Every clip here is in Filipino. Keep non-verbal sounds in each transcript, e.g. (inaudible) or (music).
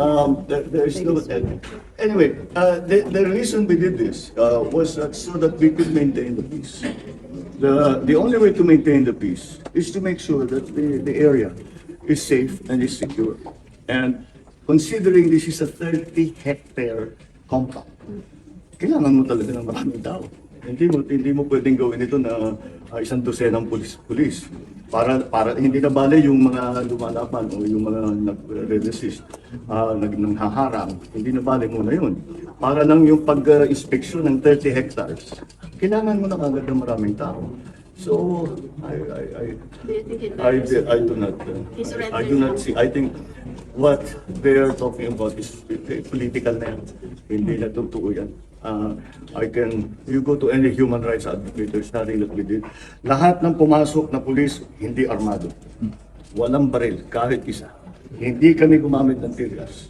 Um, there, there's no, anyway, uh, the, the reason we did this, uh, was that so that we could maintain the peace. The, the only way to maintain the peace is to make sure that the, the area is safe and is secure. And considering this is a 30 hectare compound, kailangan mo talaga ng maraming tao. Hindi mo hindi mo pwedeng gawin ito na uh, isang dosenang pulis pulis. Para para hindi na bale yung mga lumalaban o yung mga nagre-resist uh, nag nanghaharang. Hindi na bale muna yun. Para lang yung pag-inspeksyon ng 30 hectares kailangan mo na agad ng maraming tao so I I I I, I do not uh, I do not see I think what they are talking about is political na yan. Hindi na totoo yan. Uh, I can, you go to any human rights advocate, there's nothing that we did. Lahat ng pumasok na pulis, hindi armado. Walang baril, kahit isa. Hindi kami gumamit ng tear gas.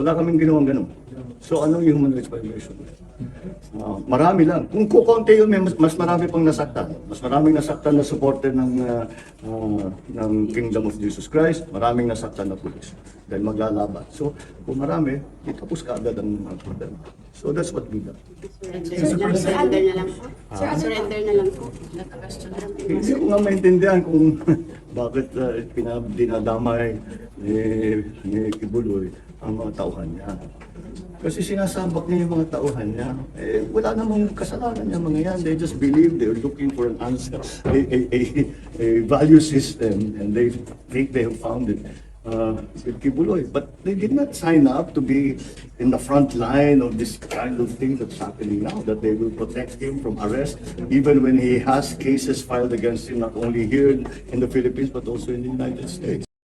Wala kaming ginawang ganun. So anong human rights violation? Ah, marami lang. Kung kukonti yun, may mas, mas marami pang nasaktan. Mas maraming nasaktan na supporter ng, ah, ah, ng Kingdom of Jesus Christ. Maraming nasaktan na pulis. Dahil maglalaban. So, kung marami, itapos ka agad ang mga problem. So, that's what we done. Surrender, surrender na lang po. Surrender na lang po. Hindi ko nga maintindihan kung (laughs) bakit uh, pinab dinadamay ni, ni Kibuloy ang mga tauhan niya. Kasi sinasabak niya yung mga tauhan niya. Eh, wala namang kasalanan niya mga yan. They just believe they're looking for an answer, a, a, a, a value system, and they think they have found it uh, with. But they did not sign up to be in the front line of this kind of thing that's happening now, that they will protect him from arrest, even when he has cases filed against him, not only here in the Philippines, but also in the United States.